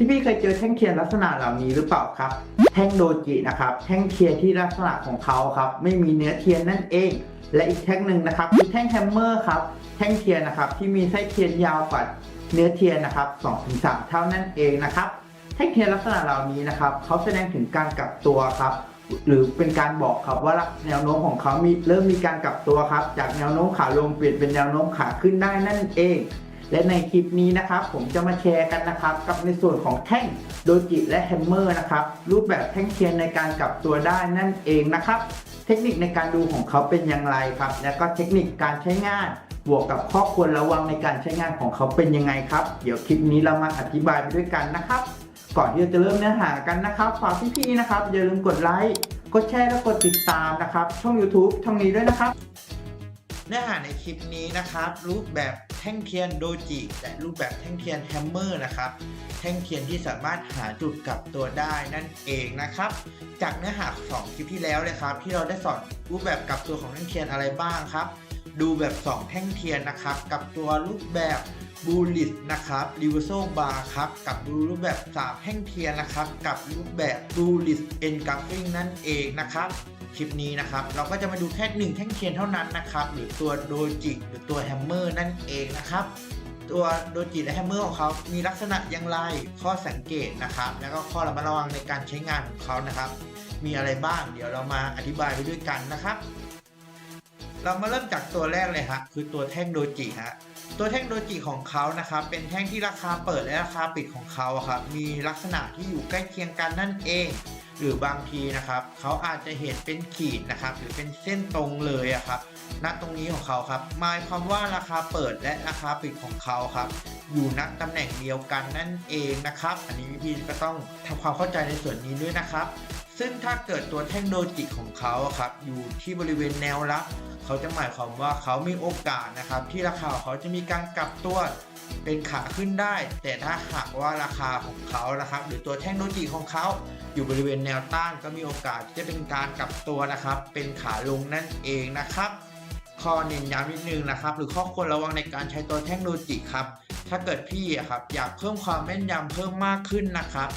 พี่พี่ๆเคยเจอแท่งเทียนลักษณะเหล่านี้หรือเปล่าครับ แท่งโดจินะครับแท่งเทียนที่ลักษณะของเขาครับไม่มีเนื้อเทียนนั่นเอง และอีกแท่งหนึ่งนะครับคือแท่งแฮมเมอร์ครับแท่งเทียนนะครับที่มีไส้เทียนยาวกว่าเนื้อเทียนนะครับ2-3 เท่านั่นเองนะครับแท่งเทียนลักษณะเหล่านี้นะครับเขาแสดงถึงการกลับตัวครับหรือเป็นการบอกครับว่าแนวโน้มของเขามีเริ่มมีการกลับตัวครับ จากแนวโน้มขาลงเปลี่ยนเป็นแนวโน้มขาขึ้นได้นั่นเอง และในคลิปนี้นะครับผมจะมาแชร์กันนะครับ กับในส่วนของแท่งโดจิและแฮมเมอร์นะครับ รูปแบบแท่งเทียนในการกลับตัวได้นั่นเองนะครับ เทคนิคในการดูของเขาเป็นอย่างไรครับ และก็เทคนิคการใช้งานบวกกับข้อควรระวังในการใช้งานของเขาเป็นยังไงครับ เดี๋ยวคลิปนี้เรามาอธิบายไปด้วยกันนะครับ ก่อนที่เราจะเริ่มเนื้อหากันนะครับฝากพี่ๆนะครับอย่าลืมกดไลค์กดแชร์และกดติดตามนะครับ ช่อง YouTube ช่องนี้ด้วยนะครับ เนื้อหาในคลิปนี้นะครับ รูปแบบแท่งเทียนโดจิและรูปแบบแท่งเทียนแฮมเมอร์นะครับ แท่งเทียนที่สามารถหาจุดกลับตัวได้นั่นเองนะครับ จากเนื้อหาของคลิปที่แล้วเลยครับ ที่เราได้สอนรูปแบบกลับตัวของแท่งเทียนอะไรบ้างครับ ดูแบบ 2 แท่งเทียนนะครับ กับตัวรูปแบบบูลิสนะครับรีเวอร์โซบาร์ครับกับดูรูปแบบ3แท่งเทียนนะครับ กับรูปแบบบูลิสเอนกราฟิงนั่นเองนะครับ คลิปนี้นะครับ เราก็จะมาดูแค่หนึ่งแท่งเทียนเท่านั้นนะครับ หรือตัวโดจิหรือตัวแฮมเมอร์นั่นเองนะครับ ตัวโดจิและแฮมเมอร์ของเขามีลักษณะอย่างไรข้อสังเกตนะครับ แล้วก็ข้อระมัดระวังในการใช้งานของเขานะครับ มีอะไรบ้างเดี๋ยวเรามาอธิบายไปด้วยกันนะครับ เรามาเริ่มจากตัวแรกเลยฮะคือตัวแท่งโดจิฮะตัวแท่งโดจิของเขานะครับเป็นแท่งที่ราคาเปิดและราคาปิดของเขาครับมีลักษณะที่อยู่ใกล้เคียงกันนั่นเอง หรือบางทีนะครับเขาอาจจะเห็นเป็นขีดนะครับ หรือเป็นเส้นตรงเลยอะครับณตรงนี้ของเขาครับหมายความว่าราคาเปิดและราคาปิดของเขาครับ อยู่ณตำแหน่งเดียวกันนั่นเองนะครับ อันนี้พี่ก็ต้องทำความเข้าใจในส่วนนี้ด้วยนะครับ ซึ่งถ้าเกิดตัวแท่งโดจิของเขาครับอยู่ที่บริเวณแนวรับเขาจะหมายความว่าเขามีโอกาสนะครับ ที่ราคาเขาจะมีการกลับตัว เป็นขาขึ้นได้ แต่ถ้าหากว่าราคาของเขานะครับ หรือตัวแท่งโดจิของเขาอยู่บริเวณแนวต้านก็มีโอกาสจะเป็นการกลับตัวนะครับ เป็นขาลงนั่นเองนะครับ ข้อเน้นย้ำนิดนึงนะครับ หรือข้อควรระวังในการใช้ตัวแท่งโดจิครับ ถ้าเกิดพี่ครับอยากเพิ่มความแม่นยำเพิ่มมากขึ้นนะครับ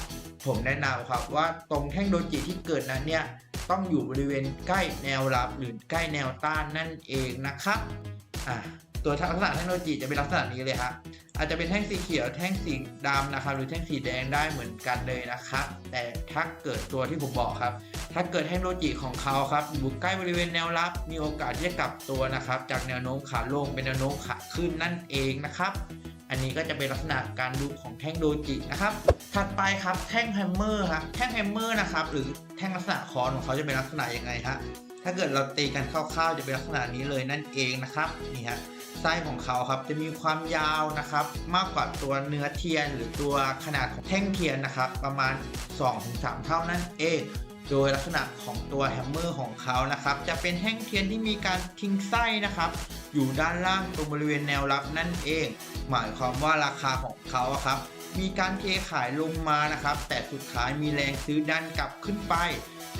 ผมแนะนำครับว่าตรงแท่งโดจิที่เกิดนั้นเนี่ยต้องอยู่บริเวณใกล้แนวรับหรือใกล้แนวต้านนั่นเองนะครับอ่า ตัวลักษณะแท่งโดจิจะเป็นลักษณะนี้เลยครับอาจจะเป็นแท่งสีเขียวแท่งสีดำนะครับหรือแท่งสีแดงได้เหมือนกันเลยนะครับแต่ถ้าเกิดตัวที่ผมบอกครับ ถ้าเกิดแท่งโดจิของเขาครับอยู่ใกล้บริเวณแนวรับ มีโอกาสที่จะกลับตัวนะครับ จากแนวโน้มขาลงเป็นแนวโน้มขาขึ้นนั่นเองนะครับ อันนี้ก็จะเป็นลักษณะการดูของแท่งโดจินะครับ ถัดไปครับแท่งแฮมเมอร์ครับแท่งแฮมเมอร์นะครับหรือแท่งลักษณะคอนของเขาจะเป็นลักษณะยังไงฮะถ้าเกิดเราตีกันคร่าวๆจะเป็นลักษณะนี้เลยนั่นเองนะครับนี่ฮะ ไส้ของเขาครับจะมีความยาวนะครับมากกว่าตัวเนื้อเทียน หรือตัวขนาดของแท่งเทียนนะครับ ประมาณ 2-3 เท่านั่นเองโดยลักษณะของตัวแฮมเมอร์ของเขานะครับ จะเป็นแท่งเทียนที่มีการทิ้งไส้นะครับ อยู่ด้านล่างตรงบริเวณแนวรับนั่นเอง หมายความว่าราคาของเขาครับ มีการเทขายลงมานะครับ แต่สุดท้ายมีแรงซื้อดันกลับขึ้นไป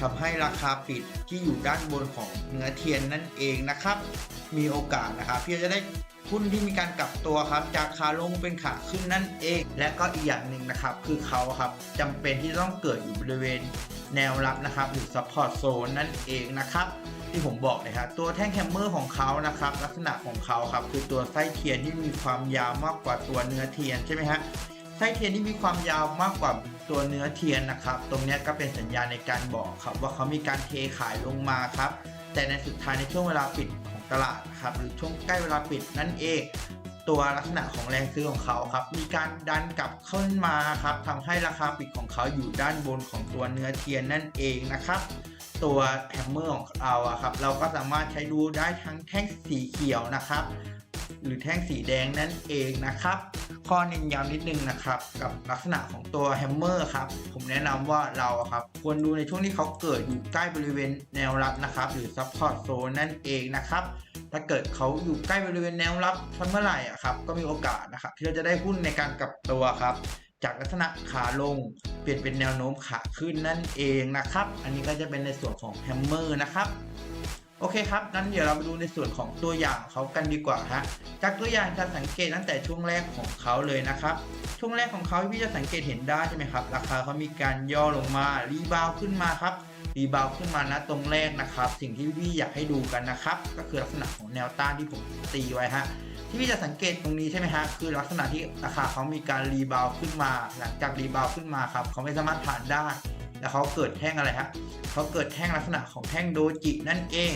ทำให้ราคาปิดที่อยู่ด้านบนของเนื้อเทียนนั่นเองนะครับ มีโอกาสนะครับที่จะได้หุ้นที่มีการกลับตัวครับจากขาลงเป็นขาขึ้นนั่นเอง และก็อีกอย่างหนึ่งนะครับ คือเขาครับจำเป็นที่ต้องเกิดอยู่บริเวณแนวรับนะครับหรือ support zone นั่นเองนะครับที่ผมบอกเลยครับตัวแท่งแฮมเมอร์ของเขานะครับ ลักษณะของเขาครับคือตัวไส้เทียนที่มีความยาวมากกว่าตัวเนื้อเทียนใช่ไหมฮะไส้เทียนที่มีความยาวมากกว่า ตัวเนื้อเทียนนะครับ ตรงนี้ก็เป็นสัญญาณในการบอกครับว่าเขามีการเทขายลงมาครับ แต่ในสุดท้ายในช่วงเวลาปิดของตลาดครับหรือช่วงใกล้เวลาปิดนั่นเอง ตัวลักษณะของแรงซื้อของเขาครับ มีการดันกลับขึ้นมาครับทำให้ราคาปิดของเขาอยู่ด้านบนของตัวเนื้อเทียนนั่นเองนะครับตัวแฮมเมอร์ของเราอะครับ เราก็สามารถใช้ดูได้ทั้งแท่งสีเขียวนะครับ หรือแท่งสีแดงนั่นเองนะครับ ข้อเน้นย้ำนิดนึงนะครับ กับลักษณะของตัวแฮมเมอร์ครับ ผมแนะนำว่าเราครับควรดูในช่วงที่เขาเกิดอยู่ใกล้บริเวณแนวรับนะครับ หรือซัพพอร์ตโซนนั่นเองนะครับถ้าเกิดเขาอยู่ใกล้บริเวณแนวรับทันเมื่อไหร่อะครับก็มีโอกาสนะครับที่เราจะได้หุ้นในการกลับตัวครับจากลักษณะขาลงเปลี่ยนเป็นแนวโน้มขาขึ้นนั่นเองนะครับ อันนี้ก็จะเป็นในส่วนของแฮมเมอร์นะครับ โอเคครับงั้นเดี๋ยวเราไปดูในส่วนของตัวอย่างเขากันดีกว่าฮะจากตัวอย่างจะสังเกตตั้งแต่ช่วงแรกของเขาเลยนะครับช่วงช่วงแรกของเขาพี่จะสังเกตเห็นได้ใช่ไหมครับ ราคาเขามีการย่อลงมารีบาวขึ้นมาครับรีบาวขึ้นมานะตรงแรกนะครับ สิ่งที่พี่อยากให้ดูกันนะครับ ก็คือลักษณะของแนวต้านที่ผมตีไว้ฮะที่พี่จะสังเกตตรงนี้ใช่ไหมฮะคือลักษณะที่ราคาเขามีการรีบาวขึ้นมา หลังจากรีบาวขึ้นมาครับเขาไม่สามารถผ่านได้ แล้วเขาเกิดแท่งอะไรฮะเขาเกิดแท่งลักษณะของแท่งโดจินั่นเอง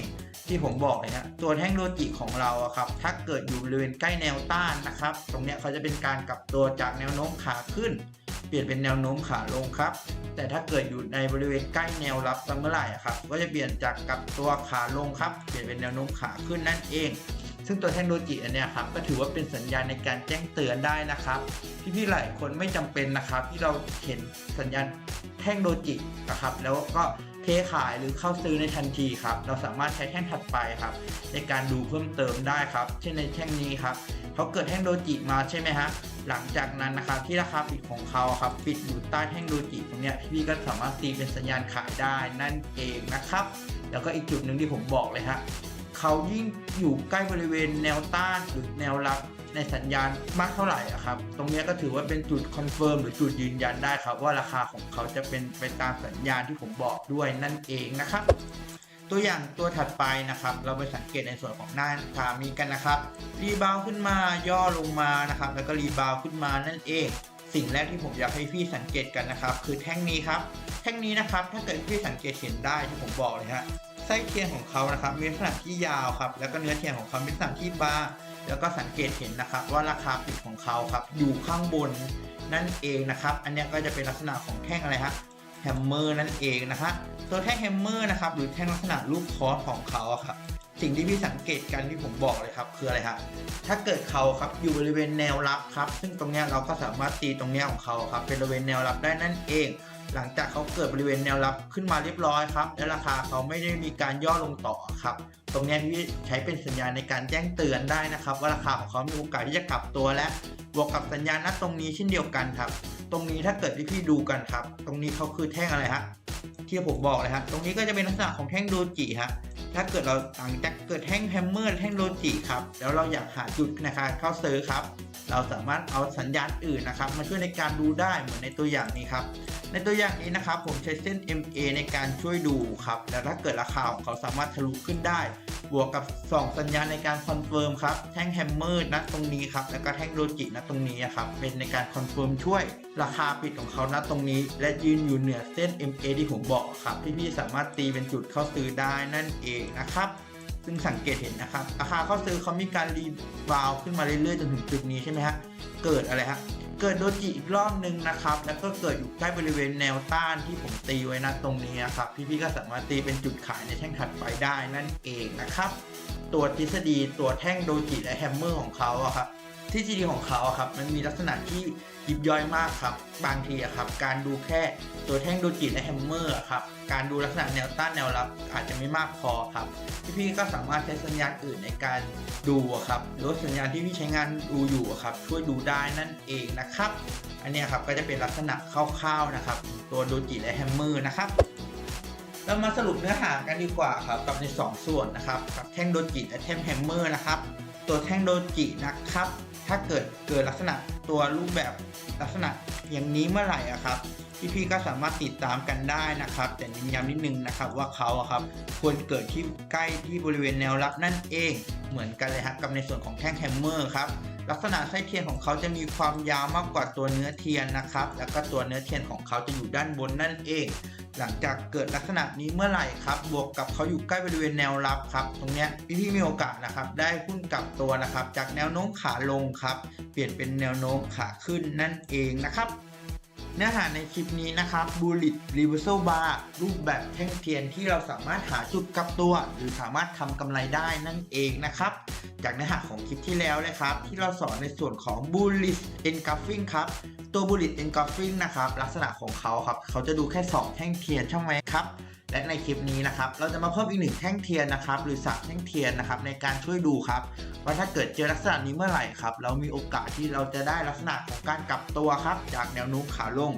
ที่ผมบอกเลยฮะตัวแท่งโดจิของเราอะครับ ถ้าเกิดอยู่บริเวณใกล้แนวต้านนะครับ ตรงเนี้ยเขาจะเป็นการกลับตัวจากแนวโน้มขาขึ้น เปลี่ยนเป็นแนวโน้มขาลงครับ แต่ถ้าเกิดอยู่ในบริเวณใกล้แนวรับเมื่อไหร่ครับ ก็จะเปลี่ยนจากกลับตัวขาลงครับ เปลี่ยนเป็นแนวโน้มขาขึ้นนั่นเอง ซึ่งตัวแท่งโดจิอันเนี้ยครับ ก็ถือว่าเป็นสัญญาณในการแจ้งเตือนได้นะครับ พี่ๆหลายคนไม่จำเป็นนะครับ ที่เราเห็นสัญญาณ ท่งโดจินะครับแล้วก็เทขายหรือเข้าซื้อในทันทีครับ เราสามารถใช้แท่งถัดไปครับ ในการดูเพิ่มเติมได้ครับ เช่นในแท่งนี้ครับเขาเกิดแท่งโดจิมาใช่ไหมฮะหลังจากนั้นนะครับที่ราคาปิดของเขาครับปิดอยู่ใต้แท่งโดจิตรงเนี้ยพี่ก็สามารถตีเป็นสัญญาณขายได้นั่นเองนะครับ แล้วก็อีกจุดหนึ่งที่ผมบอกเลยฮะเขายิ่งอยู่ใกล้บริเวณแนวต้านหรือแนวรับ ในสัญญาณมากเท่าไหร่ครับ ตรงนี้ก็ถือว่าเป็นจุดคอนเฟิร์มหรือจุดยืนยันได้ครับ ว่าราคาของเขาจะเป็นไปตามสัญญาณที่ผมบอกด้วยนั่นเองนะครับ ตัวอย่างตัวถัดไปนะครับ เราไปสังเกตในส่วนของหน้าขามีกันนะครับ รีบาวขึ้นมาย่อลงมานะครับ แล้วก็รีบาวขึ้นมานั่นเอง สิ่งแรกที่ผมอยากให้พี่สังเกตกันนะครับ คือแท่งนี้ครับแท่งนี้นะครับ ถ้าเกิดพี่สังเกตเห็นได้ที่ผมบอกเลยฮะไส้เทียนของเขานะครับมีลักษณะที่ยาวครับ แล้วก็เนื้อเทียนของเขามีลักษณะที่บาง แล้วก็สังเกตเห็นนะครับว่าราคาปิดของเขาครับอยู่ข้างบนนั่นเองนะครับ อันนี้ก็จะเป็นลักษณะของแท่งอะไรฮะแฮมเมอร์นั่นเองนะฮะตัวแท่งแฮมเมอร์นะครับหรือแท่งลักษณะรูปคอร์สของเขาอะครับสิ่งที่พี่สังเกตกันที่ผมบอกเลยครับคืออะไรฮะถ้าเกิดเขาครับอยู่บริเวณแนวรับครับ ซึ่งตรงเนี้ยเราก็สามารถตีตรงเนี้ยของเขาครับเป็นบริเวณแนวรับได้นั่นเอง หลังจากเขาเกิดบริเวณแนวรับขึ้นมาเรียบร้อยครับ และราคาเขาไม่ได้มีการย่อลงต่อครับ ตรงนี้พี่ใช้เป็นสัญญาณในการแจ้งเตือนได้นะครับ ว่าราคาของเขามีโอกาสที่จะกลับตัวและบวกกับสัญญาณณตรงนี้เช่นเดียวกันครับ ตรงนี้ถ้าเกิดที่พี่ดูกันครับ ตรงนี้เขาคือแท่งอะไรฮะที่ผมบอกเลยฮะตรงนี้ก็จะเป็นลักษณะของแท่งโดจิฮะถ้าเกิดเราหลังจากเกิดแท่งแฮมเมอร์แท่งโดจิครับแล้วเราอยากหาจุดนะครับเข้าซื้อครับ เราสามารถเอาสัญญาณอื่นนะครับมาช่วยในการดูได้เหมือนในตัวอย่างนี้ครับในตัวอย่างนี้นะครับผมใช้เส้น MA ในการช่วยดูครับแล้วถ้าเกิดราคาของเขาสามารถทะลุขึ้นได้ บวกกับ 2 สัญญาณในการคอนเฟิร์มครับแท่งแฮมเมอร์นะตรงนี้ครับแล้วก็แท่งโดจินะตรงนี้ครับเป็นในการคอนเฟิร์มช่วยราคาปิดของเขานะตรงนี้ และยืนอยู่เหนือเส้น MA ที่ผมบอกครับที่พี่สามารถตีเป็นจุดเข้าซื้อได้นั่นเองนะครับ ซึ่งสังเกตเห็นนะครับ ราคาเขาซื้อเขามีการรีบาวขึ้นมาเรื่อยๆจนถึงจุดนี้ใช่ไหมฮะ เกิดอะไรฮะ เกิดโดจิอีกรอบหนึ่งนะครับ แล้วก็เกิดอยู่ใกล้บริเวณแนวต้านที่ผมตีไว้นะตรงนี้นะครับ พี่ๆก็สามารถตีเป็นจุดขายในแท่งถัดไปได้นั่นเองนะครับ ตัวทฤษฎีตัวแท่งโดจิและแฮมเมอร์ของเขาอะครับ ทฤษฎีของเขาครับมันมีลักษณะที่ยิบย่อยมากครับ บางทีครับการดูแค่ตัวแท่งโดจิและแฮมเมอร์ครับการดูลักษณะแนวต้านแนวรับอาจจะไม่มากพอครับพี่ๆก็สามารถใช้สัญญาณอื่นในการดูครับหรือสัญญาณที่พี่ใช้งานดูอยู่ครับช่วยดูได้นั่นเองนะครับ อันนี้ครับก็จะเป็นลักษณะคร่าวๆนะครับ ตัวโดจิและแฮมเมอร์นะครับเรามาสรุปเนื้อหากันดีกว่าครับกับใน 2 ส่วนนะครับกับแท่งโดจิและแท่งแฮมเมอร์นะครับ ตัวแท่งโดจินะครับ ถ้าเกิดเกิดลักษณะตัวรูปแบบลักษณะอย่างนี้เมื่อไหร่อะครับพี่ๆก็สามารถติดตามกันได้นะครับ แต่เน้นย้ำนิดนึงนะครับว่าเขาอะครับควรเกิดที่ใกล้ที่บริเวณแนวรับนั่นเอง เหมือนกันเลยครับกับในส่วนของแท่งแฮมเมอร์ครับ ลักษณะไส้เทียนของเขาจะมีความยาวมากกว่าตัวเนื้อเทียนนะครับ แล้วก็ตัวเนื้อเทียนของเขาจะอยู่ด้านบนนั่นเอง หลังจากเกิดลักษณะนี้เมื่อไหร่ครับ บวกกับเขาอยู่ใกล้บริเวณแนวรับครับ ตรงนี้พี่ๆมีโอกาสนะครับ ได้หุ้นกลับตัวนะครับ จากแนวโน้มขาลงครับ เปลี่ยนเป็นแนวโน้มขาขึ้นนั่นเองนะครับ เนื้อหาในคลิปนี้นะครับ Bullet Reversal Bar รูปแบบแท่งเทียนที่เราสามารถหาจุดกลับตัว หรือสามารถทำกำไรได้นั่นเองนะครับ จากเนื้อหาของคลิปที่แล้วเลยครับ ที่เราสอนในส่วนของ Bullet Engulfing ครับตัว Bullet Engulfing นะครับลักษณะของเขาครับเขาจะดูแค่ 2 แท่งเทียนใช่ไหมครับ และในคลิปนี้นะครับเราจะมาเพิ่มอีกหนึ่งแท่งเทียนนะครับหรือสามแท่งเทียนนะครับในการช่วยดูครับว่าถ้าเกิดเจอลักษณะนี้เมื่อไหร่ครับเรามีโอกาสที่เราจะได้ลักษณะของการกลับตัวครับจากแนวโน้มขาลง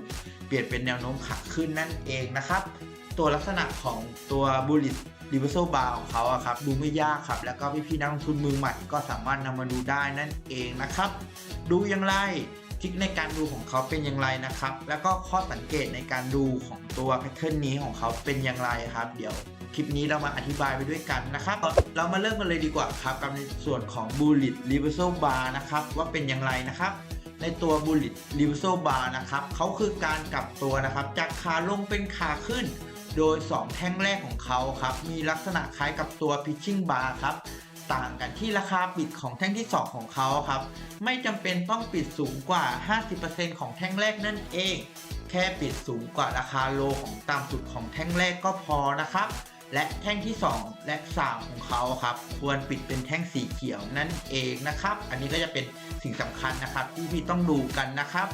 เปลี่ยนเป็นแนวโน้มขาขึ้นนั่นเองนะครับตัวลักษณะของตัว Bullish Reversal Bar ของเขาอะครับดูไม่ยากครับ แล้วก็พี่ๆนักลงทุนมือใหม่ก็สามารถนำมาดูได้นั่นเองนะครับ ดูอย่างไร ทริคในการดูของเขาเป็นอย่างไรนะครับ แล้วก็ข้อสังเกตในการดูของตัวแพทเทิร์นนี้ของเขาเป็นอย่างไรครับ เดี๋ยวคลิปนี้เรามาอธิบายไปด้วยกันนะครับ เรามาเริ่มกันเลยดีกว่าครับกับในส่วนของ Bullet Reversal Bar นะครับว่าเป็นอย่างไรนะครับในตัว Bullet Reversal Bar นะครับเขาคือการกลับตัวนะครับ จากขาลงเป็นขาขึ้น โดย 2 แท่งแรกของเขาครับ มีลักษณะคล้ายกับตัว Pitching Bar ครับ ต่างกันที่ราคาปิดของแท่งที่ 2 ของเขาครับ ไม่จำเป็นต้องปิดสูงกว่า 50%ของแท่งแรกนั่นเอง แค่ปิดสูงกว่าราคาโลของตามสุดของแท่งแรกก็พอนะครับ และแท่งที่ 2 และ 3 ของเขาครับ ควรปิดเป็นแท่งสีเขียวนั่นเองนะครับ อันนี้ก็จะเป็นสิ่งสำคัญนะครับที่พี่ต้องดูกันนะครับ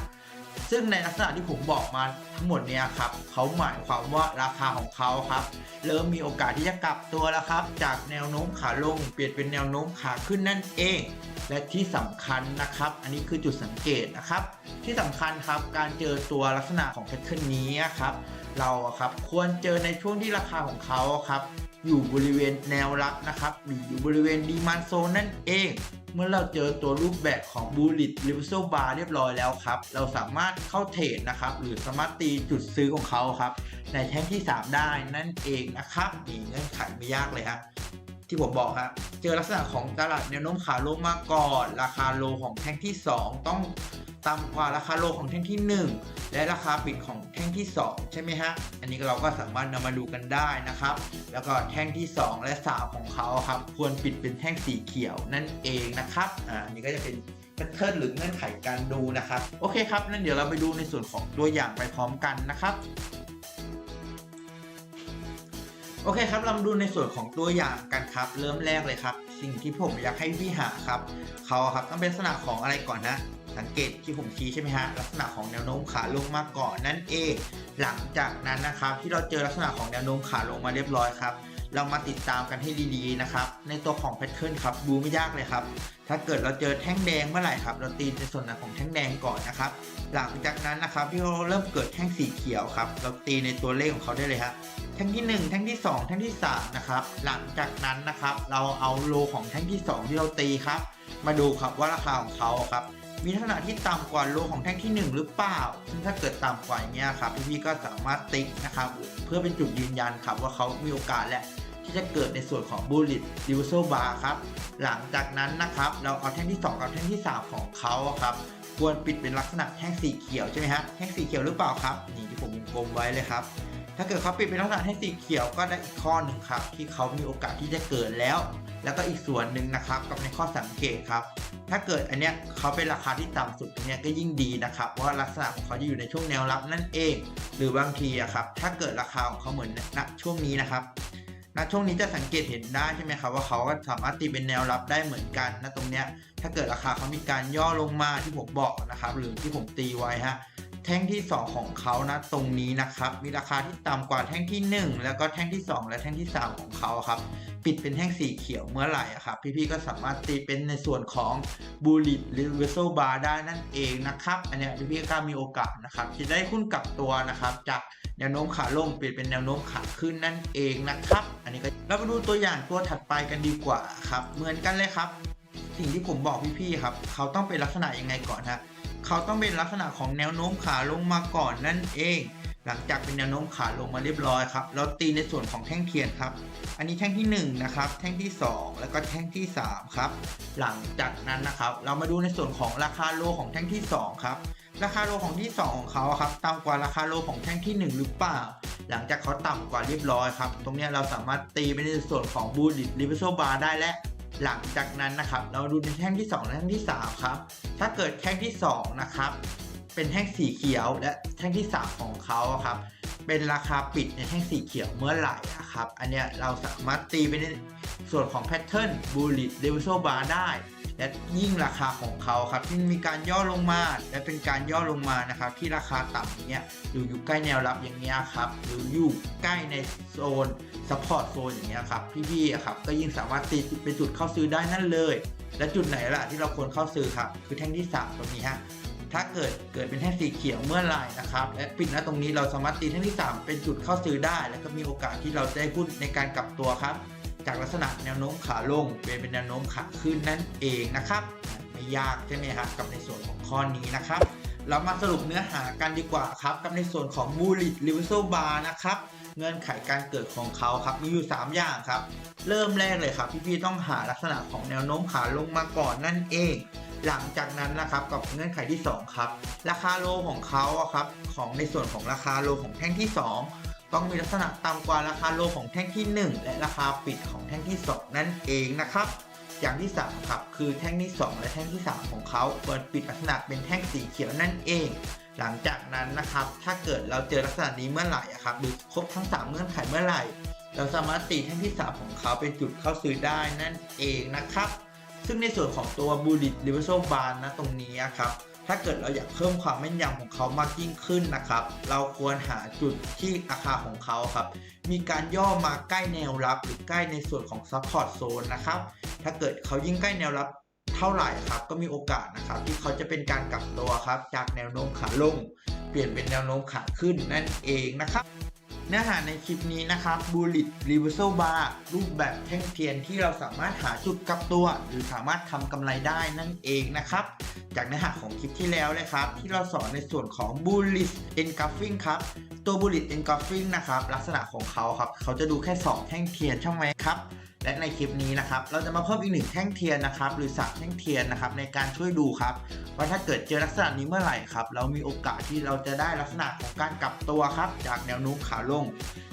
ซึ่งในลักษณะที่ผมบอกมาทั้งหมดเนี้ยครับเขาหมายความว่าราคาของเขาครับเริ่มมีโอกาสที่จะกลับตัวแล้วครับ จากแนวโน้มขาลงเปลี่ยนเป็นแนวโน้มขาขึ้นนั่นเอง และที่สำคัญนะครับ อันนี้คือจุดสังเกตนะครับ ที่สำคัญครับการเจอตัวลักษณะของแพทเทิร์นนี้ครับเราครับควรเจอในช่วงที่ราคาของเขาครับ อยู่บริเวณแนวรับนะครับ หรืออยู่บริเวณดีมานโซนนั่นเอง เมื่อเราเจอตัวรูปแบบของ Bullet Reversal Bar เรียบร้อยแล้วครับ เราสามารถเข้าเทรดนะครับ หรือสามารถตีจุดซื้อของเขาครับ ในแท่งที่ 3 ได้นั่นเองนะครับนี่เงื่อนไขไม่ยากเลยฮะที่ผมบอกครับเจอลักษณะของตลาดแนวโน้มขาลงมาก่อน ราคาโลของแท่งที่ 2 ต้อง ต่ำกว่าราคาโลของแท่งที่ 1 และราคาปิดของแท่งที่ 2 ใช่ไหมฮะ อันนี้เราก็สามารถนำมาดูกันได้นะครับ แล้วก็แท่งที่ 2 และ 3 ของเขาครับควรปิดเป็นแท่งสีเขียวนั่นเองนะครับอ่านนี้ก็จะเป็นแพทเทิร์นหรือเงื่อนไขการดูนะครับ โอเคครับนั่นเดี๋ยวเราไปดูในส่วนของตัวอย่างไปพร้อมกันนะครับโอเคครับเรามาดูในส่วนของตัวอย่างกันครับ เริ่มแรกเลยครับ สิ่งที่ผมอยากให้พี่หาครับ เขาครับต้องเป็นลักษณะของอะไรก่อนนะ สังเกตที่ผมชี้ใช่ไหมฮะลักษณะของแนวโน้มขาลงมาก่อนนั่นเองหลังจากนั้นนะครับที่เราเจอลักษณะของแนวโน้มขาลงมาเรียบร้อยครับเรามาติดตามกันให้ดีๆนะครับในตัวของแพทเทิร์นครับดูไม่ยากเลยครับถ้าเกิดเราเจอแท่งแดงเมื่อไหร่ครับเราตีในส่วนของแท่งแดงก่อนนะครับหลังจากนั้นนะครับที่เราเริ่มเกิดแท่งสีเขียวครับเราตีในตัวเลขของเขาได้เลยฮะแท่งที่ 1 แท่งที่ 2 แท่งที่3นะครับหลังจากนั้นนะครับเราเอาโลของแท่งที่ 2 ที่เราตีครับมาดูครับว่าราคาของเขาครับ มีลักษณะที่ต่ำกว่าโลของแท่งที่ 1 หรือเปล่า ซึ่งถ้าเกิดต่ำกว่าอย่างเงี้ยครับพี่ๆก็สามารถติ๊กนะครับเพื่อเป็นจุดยืนยันครับว่าเขามีโอกาสแหละที่จะเกิดในส่วนของ Bullet Reversal Bar ครับ หลังจากนั้นนะครับ เราเอาแท่งที่ 2 กับแท่งที่ 3 ของเขาครับ ควรปิดเป็นลักษณะแท่งสีเขียวใช่ไหมฮะ แท่งสีเขียวหรือเปล่าครับ นี่ที่ผมวงกลมไว้เลยครับ ถ้าเกิดเขาปิดเป็นลักษณะแท่งสีเขียวก็ได้อีกข้อหนึ่งครับ ที่เขามีโอกาสที่จะเกิดแล้ว แล้วก็อีกส่วนหนึ่งนะครับกับในข้อสังเกตครับ ถ้าเกิดอันเนี้ยเขาเป็นราคาที่ต่ำสุดตรงเนี้ยก็ยิ่งดีนะครับเพราะว่าลักษณะของเขาจะอยู่ในช่วงแนวรับนั่นเอง หรือบางทีอะครับ ถ้าเกิดราคาของเขาเหมือนณช่วงนี้นะครับณช่วงนี้จะสังเกตเห็นได้ใช่ไหมครับว่าเขาก็สามารถตีเป็นแนวรับได้เหมือนกันนะตรงเนี้ยถ้าเกิดราคาเขามีการย่อลงมาที่ผมบอกนะครับหรือที่ผมตีไว้ฮะ แท่งที่ 2 ของเขานะตรงนี้นะครับ มีราคาที่ต่ำกว่าแท่งที่ 1 แล้วก็แท่งที่ 2 และแท่งที่ 3 ของเขาครับ ปิดเป็นแท่งสีเขียวเมื่อไหร่อะครับ พี่ๆก็สามารถตีเป็นในส่วนของ Bullet Reversal Bar ได้นั่นเองนะครับ อันเนี้ยพี่ๆก็มีโอกาสนะครับที่ได้หุ้นกลับตัวนะครับ จากแนวโน้มขาลงเปลี่ยนเป็นแนวโน้มขาขึ้นนั่นเองนะครับ อันนี้ก็เรามาดูตัวอย่างตัวถัดไปกันดีกว่าครับ เหมือนกันเลยครับ สิ่งที่ผมบอกพี่ๆครับ เขาต้องเป็นลักษณะยังไงก่อนฮะ เขาต้องเป็นลักษณะของแนวโน้มขาลงมาก่อนนั่นเอง หลังจากเป็นแนวโน้มขาลงมาเรียบร้อยครับเราตีในส่วนของแท่งเทียนครับ อันนี้แท่งที่1นะครับแท่งที่ 2 แล้วก็แท่งที่3ครับหลังจากนั้นนะครับ เรามาดูในส่วนของราคาโลของแท่งที่ 2 ครับ ราคาโลของที่ 2 ของเขาครับต่ำกว่าราคาโลของแท่งที่ 1 หรือเปล่าหลังจากเขาต่ำกว่าเรียบร้อยครับ ตรงนี้เราสามารถตีไปในส่วนของ Bullet Reversal Bar ได้และ หลังจากนั้นนะครับ เราดูในแท่งที่2และแท่งที่3ครับ ถ้าเกิดแท่งที่2นะครับ เป็นแท่งสีเขียวและแท่งที่ 3 ของเขาครับ เป็นราคาปิดในแท่งสีเขียวเมื่อไหร่อะครับ อันเนี้ยเราสามารถตีเป็นส่วนของแพทเทิร์นบูลลิตเดวิโซบาร์ได้ และยิ่งราคาของเขาครับที่มีการย่อลงมา และเป็นการย่อลงมานะครับ ที่ราคาต่ำอย่างเงี้ยอยู่อยู่ใกล้แนวรับอย่างเงี้ยครับหรืออยู่ใกล้ในโซนซัพพอร์ตโซนอย่างเงี้ยครับพี่ๆครับก็ยิ่งสามารถตีเป็นจุดเข้าซื้อได้นั่นเลย และจุดไหนล่ะที่เราควรเข้าซื้อครับคือแท่งที่3ตรงนี้ฮะถ้าเกิดเกิดเป็นแท่งสีเขียวเมื่อไหร่นะครับและปิดณตรงนี้เราสามารถตีแท่งที่ 3 เป็นจุดเข้าซื้อได้ และก็มีโอกาสที่เราจะได้หุ้นในการกลับตัวครับ จากลักษณะแนวโน้มขาลงเป็นแนวโน้มขาขึ้นนั่นเองนะครับ ไม่ยากใช่ไหมครับกับในส่วนของข้อนี้นะครับ เรามาสรุปเนื้อหากันดีกว่าครับ กับในส่วนของ bullet reversal bar นะครับเงื่อนไขการเกิดของเขาครับมีอยู่ 3 อย่างครับ เริ่มแรกเลยครับ พี่ๆต้องหาลักษณะของแนวโน้มขาลงมาก่อนนั่นเอง หลังจากนั้นนะครับกับเงื่อนไขที่ 2 ครับ ราคาโลของเขาอะครับของในส่วนของราคาโลของแท่งที่ 2 ต้องมีลักษณะต่ำกว่าราคาโลของแท่งที่ 1 และราคาปิดของแท่งที่ 2 นั่นเองนะครับ อย่างที่3ครับคือแท่งที่ 2 และแท่งที่ 3 ของเขาควรปิดลักษณะเป็นแท่งสีเขียวนั่นเอง หลังจากนั้นนะครับ ถ้าเกิดเราเจอลักษณะนี้เมื่อไหร่อะครับหรือครบทั้ง 3 เงื่อนไขเมื่อไหร่ เราสามารถตีแท่งที่ 3 ของเขาเป็นจุดเข้าซื้อได้นั่นเองนะครับ ซึ่งในส่วนของตัว bullet reversal bar นะตรงนี้ครับ ถ้าเกิดเราอยากเพิ่มความแม่นยำของเขามากยิ่งขึ้นนะครับ เราควรหาจุดที่ราคาของเขาครับ มีการย่อมาใกล้แนวรับหรือใกล้ในส่วนของซัพพอร์ตโซนนะครับ ถ้าเกิดเขายิ่งใกล้แนวรับเท่าไหร่ครับ ก็มีโอกาสนะครับที่เขาจะเป็นการกลับตัวครับ จากแนวโน้มขาลง เปลี่ยนเป็นแนวโน้มขาขึ้นนั่นเองนะครับ เนื้อหาในคลิปนี้นะครับ bullet reversal bar รูปแบบแท่งเทียนที่เราสามารถหาจุดกลับตัว หรือสามารถทำกำไรได้นั่นเองนะครับ จากเนื้อหาของคลิปที่แล้วเลยครับ ที่เราสอนในส่วนของ bullish engulfing ครับตัว bullish engulfing นะครับลักษณะของเขาครับเขาจะดูแค่ 2 แท่งเทียนใช่ไหมครับ และในคลิปนี้นะครับเราจะมาเพิ่มอีกหนึ่งแท่งเทียนนะครับหรือสามแท่งเทียนนะครับในการช่วยดูครับว่าถ้าเกิดเจอลักษณะนี้เมื่อไหร่ครับเรามีโอกาสที่เราจะได้ลักษณะของการกลับตัวครับจากแนวโน้มขาลง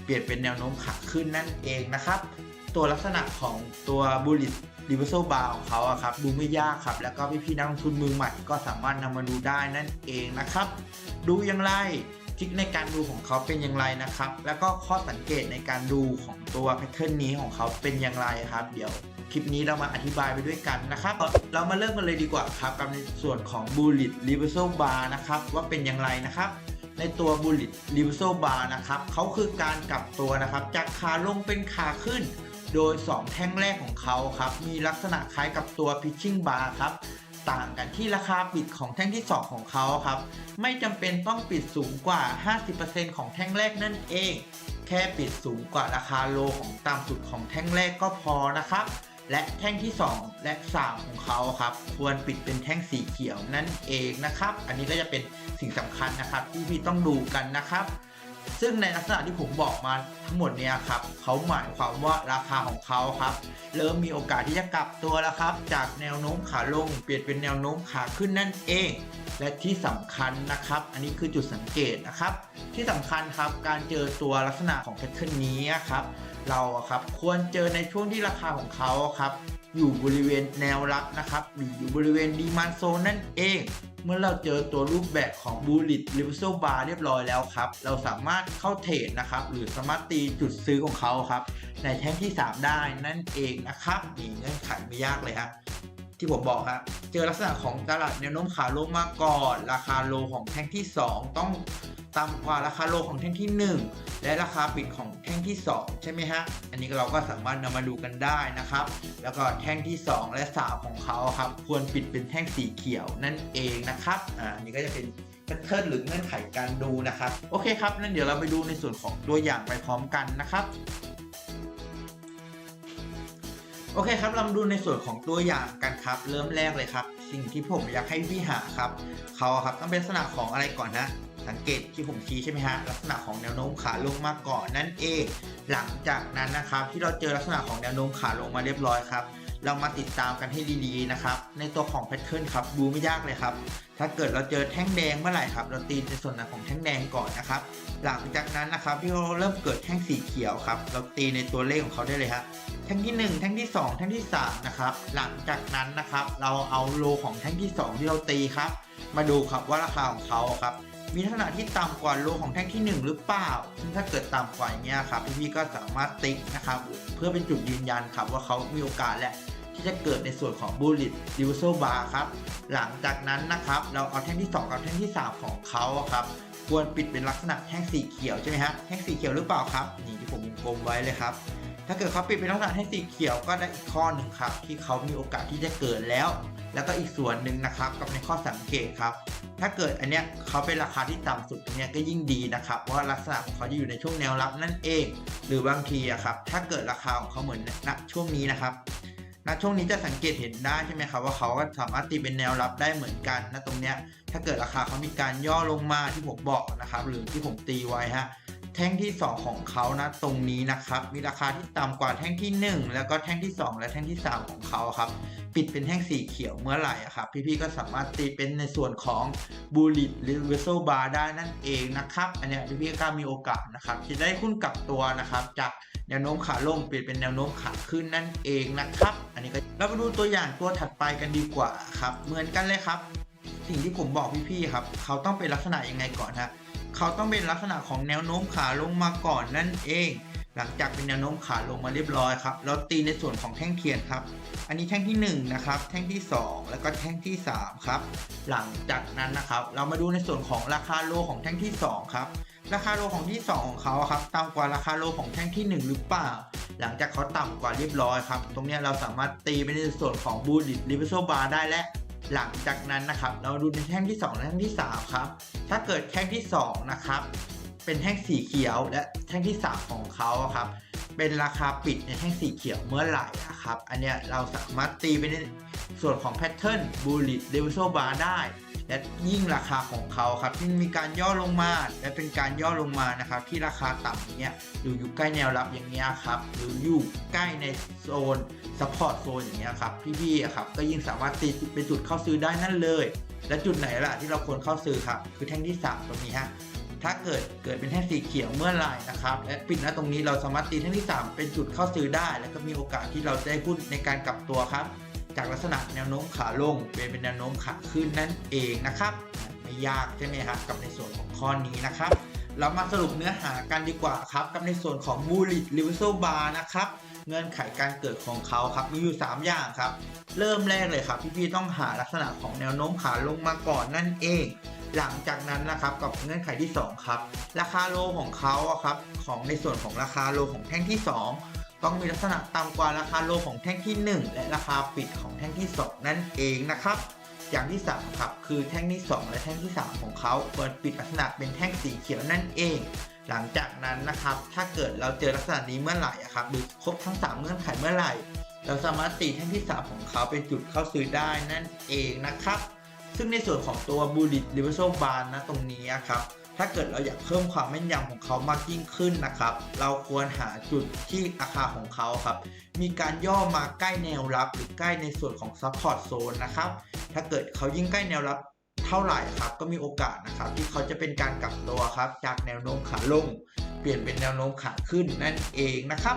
เปลี่ยนเป็นแนวโน้มขาขึ้นนั่นเองนะครับ ตัวลักษณะของตัว bullish reversal bar ของเขาอะครับดูไม่ยากครับ แล้วก็พี่ๆนักลงทุนมือใหม่ก็สามารถนำมาดูได้นั่นเองนะครับ ดูอย่างไร ทริคในการดูของเขาเป็นอย่างไรนะครับ แล้วก็ข้อสังเกตในการดูของตัวแพทเทิร์นนี้ของเขาเป็นอย่างไรครับ เดี๋ยวคลิปนี้เรามาอธิบายไปด้วยกันนะครับ เรามาเริ่มกันเลยดีกว่าครับกับในส่วนของ bullet reversal bar นะครับว่าเป็นอย่างไรนะครับ ในตัว bullet reversal bar นะครับเขาคือการกลับตัวนะครับ จากขาลงเป็นขาขึ้น โดย 2 แท่งแรกของเขาครับมีลักษณะคล้ายกับตัว pitching bar ครับ ต่างกันที่ราคาปิดของแท่งที่ 2 ของเขาครับ ไม่จำเป็นต้องปิดสูงกว่า 50%ของแท่งแรกนั่นเอง แค่ปิดสูงกว่าราคาโลของต่ำสุดของแท่งแรกก็พอนะครับ และแท่งที่ 2 และ 3 ของเขาครับ ควรปิดเป็นแท่งสีเขียวนั่นเองนะครับ อันนี้ก็จะเป็นสิ่งสำคัญนะครับที่พี่ต้องดูกันนะครับ ซึ่งในลักษณะที่ผมบอกมาทั้งหมดเนี่ยครับเขาหมายความว่าราคาของเขาครับเริ่มมีโอกาสที่จะกลับตัวแล้วครับ จากแนวโน้มขาลงเปลี่ยนเป็นแนวโน้มขาขึ้นนั่นเอง และที่สำคัญนะครับ อันนี้คือจุดสังเกตนะครับ ที่สำคัญครับการเจอตัวลักษณะของแพทเทิร์นนี้ครับเราครับควรเจอในช่วงที่ราคาของเขาครับ อยู่บริเวณแนวรับนะครับ หรืออยู่บริเวณดีมันโซนนั่นเอง เมื่อเราเจอตัวรูปแบบของ bullet reversal bar เรียบร้อยแล้วครับ เราสามารถเข้าเทรดนะครับ หรือสามารถตีจุดซื้อของเขาครับ ในแท่งที่ 3 ได้นั่นเองนะครับนี่เงื่อนไขไม่ยากเลยฮะที่ผมบอกฮะเจอลักษณะของตลาดแนวโน้มขาลงมาก่อน ราคาโลของแท่งที่ 2 ต้อง ต่ำกว่าราคาโลของแท่งที่ 1 และราคาปิดของแท่งที่ 2 ใช่ไหมฮะ อันนี้เราก็สามารถนำมาดูกันได้นะครับ แล้วก็แท่งที่ 2 และ3ของเขาครับควรปิดเป็นแท่งสีเขียวนั่นเองนะครับอ่านนี้ก็จะเป็นแพทเทิร์นหรือเงื่อนไขการดูนะครับ โอเคครับนั่นเดี๋ยวเราไปดูในส่วนของตัวอย่างไปพร้อมกันนะครับโอเคครับเรามาดูในส่วนของตัวอย่างกันครับ เริ่มแรกเลยครับ สิ่งที่ผมอยากให้พี่หาครับ เขาครับต้องเป็นลักษณะของอะไรก่อนนะ สังเกตที่ผมชี้ใช่ไหมฮะลักษณะของแนวโน้มขาลงมาก่อนนั่นเอง หลังจากนั้นนะครับที่เราเจอลักษณะของแนวโน้มขาลงมาเรียบร้อยครับเรามาติดตามกันให้ดีๆนะครับ ในตัวของแพทเทิร์นครับดูไม่ยากเลยครับ ถ้าเกิดเราเจอแท่งแดงเมื่อไหร่ครับ เราตีในส่วนไหนของแท่งแดงก่อนนะครับ หลังจากนั้นนะครับที่เราเริ่มเกิดแท่งสีเขียวครับ เราตีในตัวเลขของเขาได้เลยฮะแท่งที่ 1 แท่งที่ 2 แท่งที่3นะครับ หลังจากนั้นนะครับ เราเอาโลของแท่งที่ 2 ที่เราตีครับ มาดูครับว่าราคาของเขาครับ มีลักษณะที่ต่ำกว่าโลของแท่งที่ 1 หรือเปล่า ซึ่งถ้าเกิดต่ำกว่าอย่างเงี้ยครับพี่ๆก็สามารถติ๊กนะครับ เพื่อเป็นจุดยืนยันครับว่าเขามีโอกาสแหละที่จะเกิดในส่วนของ bullet reversal bar ครับ หลังจากนั้นนะครับ เราเอาแท่งที่ 2 กับแท่งที่ 3 ของเขาครับควรปิดเป็นลักษณะแท่งสีเขียวใช่ไหมฮะแท่งสีเขียวหรือเปล่าครับนี่ที่ผมวงกลมไว้เลยครับ ถ้าเกิดเขาปิดเป็นลักษณะแท่งสีเขียวก็ได้อีกข้อหนึ่งครับ ที่เขามีโอกาสที่จะเกิดแล้ว แล้วก็อีกส่วนหนึ่งนะครับกับในข้อสังเกตครับ ถ้าเกิดอันเนี้ยเขาเป็นราคาที่ต่ำสุดอันเนี้ยก็ยิ่งดีนะครับเพราะว่าลักษณะของเขาจะอยู่ในช่วงแนวรับนั่นเอง หรือบางทีอะครับถ้าเกิดราคาของเขาเหมือนณช่วงนี้นะครับณช่วงนี้จะสังเกตเห็นได้ใช่ไหมครับว่าเขาก็สามารถตีเป็นแนวรับได้เหมือนกันนะตรงเนี้ยถ้าเกิดราคาเขามีการย่อลงมาที่ผมบอกนะครับหรือที่ผมตีไว้ฮะ แท่งที่ 2 ของเขานะตรงนี้นะครับ มีราคาที่ต่ำกว่าแท่งที่ 1 แล้วก็แท่งที่ 2 และแท่งที่ 3 ของเขาครับ ปิดเป็นแท่งสีเขียวเมื่อไหร่ครับ พี่ๆก็สามารถตีเป็นในส่วนของบูลิตหรือเวสเซบาร์ได้นั่นเองนะครับ อันนี้พี่ๆก็มีโอกาสนะครับที่ได้หุ้นกลับตัวนะครับ จากแนวโน้มขาลงเปลี่ยนเป็นแนวโน้มขาขึ้นนั่นเองนะครับ อันนี้ก็เรามาดูตัวอย่างตัวถัดไปกันดีกว่าครับ เหมือนกันเลยครับ สิ่งที่ผมบอกพี่ๆครับ เขาต้องเป็นลักษณะยังไงก่อนฮะ เขาต้องเป็นลักษณะของแนวโน้มขาลงมาก่อนนั่นเอง หลังจากเป็นแนวโน้มขาลงมาเรียบร้อยครับเราตีในส่วนของแท่งเทียนครับ อันนี้แท่งที่1นะครับแท่งที่ 2 แล้วก็แท่งที่3ครับหลังจากนั้นนะครับ เรามาดูในส่วนของราคาโลของแท่งที่ 2 ครับ ราคาโลของที่ 2 ของเขาครับต่ำกว่าราคาโลของแท่งที่ 1 หรือเปล่า หลังจากเขาต่ำกว่าเรียบร้อยครับ ตรงนี้เราสามารถตีไปในส่วนของบูลิตลิเวอร์โซบาร์ได้และ หลังจากนั้นนะครับ เราดูในแท่งที่ 2 และแท่งที่ 3 ครับ ถ้าเกิดแท่งที่ 2 นะครับ เป็นแท่งสีเขียวและแท่งที่ 3 ของเขาครับ เป็นราคาปิดในแท่งสีเขียวเมื่อไหร่นะครับ อันเนี้ยเราสามารถตีไปในส่วนของแพทเทิร์นบูลิตเดวิโซบาร์ได้ และยิ่งราคาของเขาครับที่มีการย่อลงมา และเป็นการย่อลงมานะครับ ที่ราคาต่ำอย่างเงี้ยหรืออยู่ใกล้แนวรับอย่างเงี้ยครับ หรืออยู่ใกล้ในโซนซัพพอร์ตโซนอย่างเงี้ยครับพี่ๆครับก็ยิ่งสามารถตีเป็นจุดเข้าซื้อได้นั่นเลย และจุดไหนล่ะที่เราควรเข้าซื้อครับคือแท่งที่สามตรงนี้ฮะถ้าเกิดเกิดเป็นแท่งสีเขียวเมื่อไหร่นะครับและปิดณตรงนี้เราสามารถตีแท่งที่ 3 เป็นจุดเข้าซื้อได้ แล้วก็มีโอกาสที่เราจะได้หุ้นในการกลับตัวครับ จากลักษณะแนวโน้มขาลงเปลี่ยนเป็นแนวโน้มขาขึ้นนั่นเองนะครับ ไม่ยากใช่ไหมครับกับในส่วนของข้อนี้นะครับ เรามาสรุปเนื้อหากันดีกว่าครับกับในส่วนของ Bullish Reversal Bar นะครับเงื่อนไขการเกิดของเขาครับมีอยู่ 3 อย่างครับ เริ่มแรกเลยครับพี่ๆต้องหาลักษณะของแนวโน้มขาลงมาก่อนนั่นเอง หลังจากนั้นนะครับกับเงื่อนไขที่ 2 ครับ ราคาโลของเขาอะครับของในส่วนของราคาโลของแท่งที่ 2 ต้องมีลักษณะต่ำกว่าราคาโลของแท่งที่ 1 และราคาปิดของแท่งที่ 2 นั่นเองนะครับ อย่างที่3ครับคือแท่งที่ 2 และแท่งที่ 3 ของเขาเปิดปิดลักษณะเป็นแท่งสีเขียวนั่นเอง หลังจากนั้นนะครับ ถ้าเกิดเราเจอลักษณะนี้เมื่อไหร่อะครับหรือครบทั้ง 3 เงื่อนไขเมื่อไหร่ เราสามารถตีแท่งที่ 3 ของเขาเป็นจุดเข้าซื้อได้นั่นเองนะครับ ซึ่งในส่วนของตัว Bullet Reversal Bar นะตรงนี้ครับ ถ้าเกิดเราอยากเพิ่มความแม่นยำของเขามากยิ่งขึ้นนะครับ เราควรหาจุดที่ราคาของเขาครับ มีการย่อมาใกล้แนวรับหรือใกล้ในส่วนของซัพพอร์ตโซนนะครับ ถ้าเกิดเขายิ่งใกล้แนวรับเท่าไหร่ครับ ก็มีโอกาสนะครับ ที่เขาจะเป็นการกลับตัวครับ จากแนวโน้มขาลง เปลี่ยนเป็นแนวโน้มขาขึ้นนั่นเองนะครับ